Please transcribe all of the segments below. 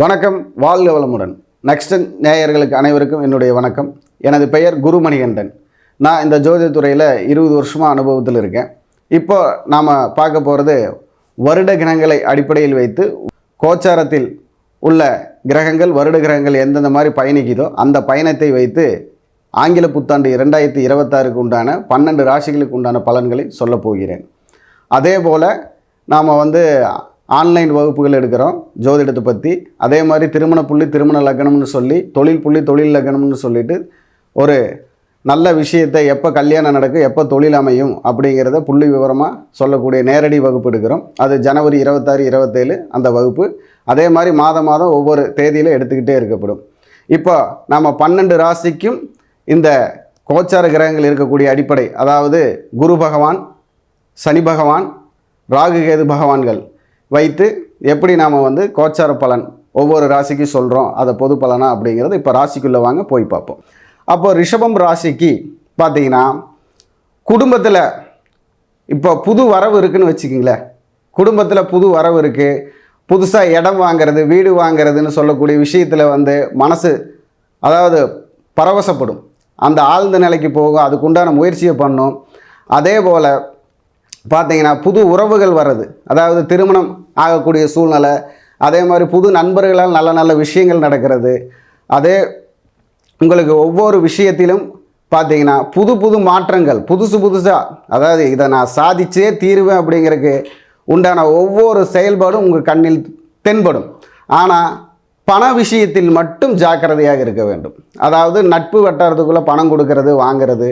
வணக்கம் வாழ்க வளமுடன். நெக்ஸ்டன் நேயர்களுக்கு அனைவருக்கும் என்னுடைய வணக்கம். எனது பெயர் குருமணிகண்டன். நான் இந்த ஜோதித்துறையில் இருபது வருஷமாக அனுபவத்தில் இருக்கேன். இப்போ நாம் பார்க்க போகிறது வருட கிரகங்களை அடிப்படையில் வைத்து கோச்சாரத்தில் உள்ள கிரகங்கள் வருட கிரகங்கள் எந்தெந்த மாதிரி பயணிக்குதோ அந்த பயணத்தை வைத்து ஆங்கில புத்தாண்டு இரண்டாயிரத்தி இருபத்தாறுக்கு உண்டான பன்னெண்டு ராசிகளுக்கு உண்டான பலன்களை சொல்லப் போகிறேன். அதே போல் நாம் வந்து ஆன்லைன் வகுப்புகள் எடுக்கிறோம் ஜோதிடத்தை பற்றி அதே மாதிரி திருமண புள்ளி திருமண லக்னம்னு சொல்லி தொழில் புள்ளி தொழில் லக்னம்னு சொல்லிட்டு ஒரு நல்ல விஷயத்தை எப்போ கல்யாணம் நடக்கும் எப்போ தொழில் அமையும் அப்படிங்கிறத புள்ளி விவரமாக சொல்லக்கூடிய நேரடி வகுப்பு எடுக்கிறோம். அது ஜனவரி இருபத்தாறு இருபத்தேழு அந்த வகுப்பு. அதே மாதிரி மாதம் மாதம் ஒவ்வொரு தேதியில் எடுத்துக்கிட்டே இருக்கப்படும். இப்போ நம்ம பன்னெண்டு ராசிக்கும் இந்த கோச்சார கிரகங்கள் இருக்கக்கூடிய அடிப்படை. அதாவது குரு பகவான் சனி பகவான் ராகு கேது பகவான்கள். வைத்து எப்படி நாம் வந்து கோச்சார பலன் ஒவ்வொரு ராசிக்கு சொல்கிறோம் அதை பொது பலனா அப்படிங்கிறது இப்போ ராசிக்குள்ளே வாங்க போய் பார்ப்போம். அப்போ ரிஷபம் ராசிக்கு பார்த்தீங்கன்னா குடும்பத்தில் இப்போ புது வரவு இருக்குதுன்னு வச்சுக்கிங்களேன். குடும்பத்தில் புது வரவு இருக்குது புதுசாக இடம் வாங்குறது வீடு வாங்குறதுன்னு சொல்லக்கூடிய விஷயத்தில் வந்து மனசு அதாவது பரவசப்படும். அந்த ஆழ்ந்த நிலைக்கு போகும் அதுக்குண்டான முயற்சியை பண்ணும். அதே போல் பார்த்தீங்கன்னா புது உறவுகள் வர்றது. அதாவது திருமணம் ஆகக்கூடிய சூழ்நிலை அதே மாதிரி புது நண்பர்களால் நல்ல நல்ல விஷயங்கள் நடக்கிறது. அதே உங்களுக்கு ஒவ்வொரு விஷயத்திலும் பார்த்தீங்கன்னா புது புது மாற்றங்கள் புதுசு புதுசாக அதாவது இதை நான் சாதிச்சே தீருவேன் அப்படிங்கிறதுக்கு உண்டான ஒவ்வொரு செயல்பாடும் உங்கள் கண்ணில் தென்படும். ஆனால் பண விஷயத்தில் மட்டும் ஜாக்கிரதையாக இருக்க வேண்டும். அதாவது நட்பு வட்டாரத்துக்குள்ளே பணம் கொடுக்கறது வாங்கிறது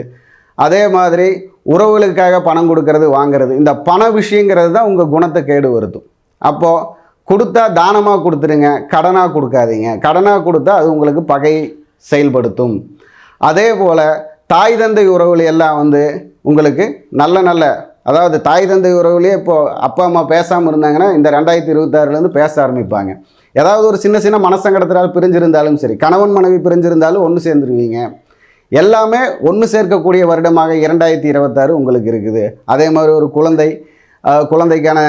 அதே மாதிரி உறவுகளுக்காக பணம் கொடுக்கறது வாங்கிறது. இந்த பண விஷயங்கிறது தான் உங்கள் குணத்தை கேடு வருத்தும் அப்போது கொடுத்தா தானமாக கொடுத்துருங்க கடனாக கொடுக்காதீங்க. கடனாக கொடுத்தா அது உங்களுக்கு பகை செயல்படுத்தும். அதே போல் தாய் தந்தை உறவுகள் எல்லாம் வந்து உங்களுக்கு நல்ல நல்ல அதாவது தாய் தந்தை உறவுலேயே இப்போது அப்பா அம்மா பேசாமல் இருந்தாங்கன்னா இந்த ரெண்டாயிரத்தி இருபத்தாறுலேருந்து பேச ஆரம்பிப்பாங்க. ஏதாவது ஒரு சின்ன சின்ன மனசங்கடத்தினால் பிரிஞ்சிருந்தாலும் சரி கணவன் மனைவி பிரிஞ்சிருந்தாலும் ஒன்று சேர்ந்துருவீங்க. எல்லாமே ஒன்று சேர்க்கக்கூடிய வருடமாக இரண்டாயிரத்தி இருபத்தாறு உங்களுக்கு இருக்குது. அதே மாதிரி ஒரு குழந்தை குழந்தைக்கான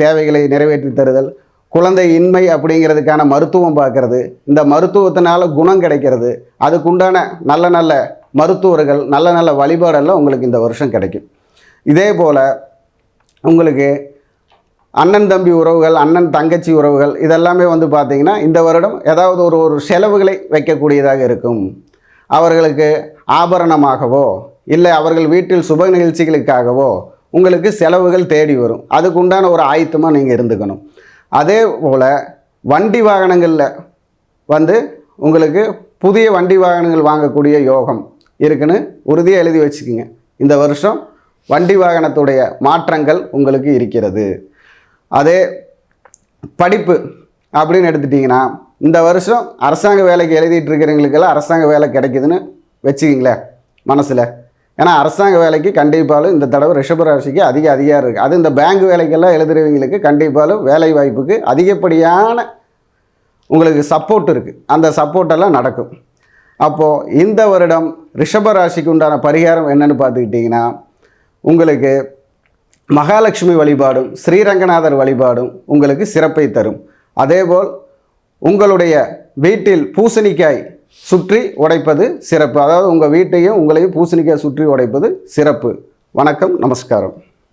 தேவைகளை நிறைவேற்றி தருதல் குழந்தை இன்மை அப்படிங்கிறதுக்கான மருத்துவம் பார்க்கறது இந்த மருத்துவத்தினால குணம் கிடைக்கிறது அதுக்குண்டான நல்ல நல்ல மருத்துவர்கள் நல்ல நல்ல வழிபாடெல்லாம் உங்களுக்கு இந்த வருஷம் கிடைக்கும். இதே போல் உங்களுக்கு அண்ணன் தம்பி உறவுகள் அண்ணன் தங்கச்சி உறவுகள் இதெல்லாமே வந்து பார்த்திங்கன்னா இந்த வருடம் ஏதாவது ஒரு ஒரு செலவுகளை வைக்கக்கூடியதாக இருக்கும். அவர்களுக்கு ஆபரணமாகவோ இல்லை அவர்கள் வீட்டில் சுப நிகழ்ச்சிகளுக்காகவோ உங்களுக்கு செலவுகள் தேடி வரும். அதுக்குண்டான ஒரு ஆயத்தமாக நீங்கள் இருந்துக்கணும். அதே போல் வண்டி வாகனங்களில் வந்து உங்களுக்கு புதிய வண்டி வாகனங்கள் வாங்கக்கூடிய யோகம் இருக்குன்னு உறுதியாக எழுதி வச்சுக்கோங்க. இந்த வருஷம் வண்டி வாகனத்துடைய மாற்றங்கள் உங்களுக்கு இருக்கிறது. அதே படிப்பு அப்படின்னு எடுத்துட்டிங்கன்னா இந்த வருஷம் அரசாங்க வேலைக்கு எழுதிட்டு இருக்கிறவங்களுக்கெல்லாம் அரசாங்க வேலை கிடைக்குதுன்னு வச்சுக்கிங்களேன் மனசில். ஏன்னா அரசாங்க வேலைக்கு கண்டிப்பாலும் இந்த தடவை ரிஷபராசிக்கு அதிக அதிகாரம் இருக்குது அது இந்த பேங்க் வேலைக்கெல்லாம் எழுதுறவங்களுக்கு கண்டிப்பாலும் வேலை வாய்ப்புக்கு அதிகப்படியான உங்களுக்கு சப்போர்ட் இருக்குது அந்த சப்போர்ட்டெல்லாம் நடக்கும். அப்போது இந்த வருடம் ரிஷபராசிக்கு உண்டான பரிகாரம் என்னன்னு பார்த்துக்கிட்டிங்கன்னா உங்களுக்கு மகாலட்சுமி வழிபாடும் ஸ்ரீரங்கநாதர் வழிபாடும் உங்களுக்கு சிறப்பை தரும். அதேபோல் உங்களுடைய வீட்டில் பூசணிக்காய் சுற்றி உடைப்பது சிறப்பு. அதாவது உங்கள் வீட்டையும் உங்களையும் பூசணிக்காய் சுற்றி உடைப்பது சிறப்பு. வணக்கம் நமஸ்காரம்.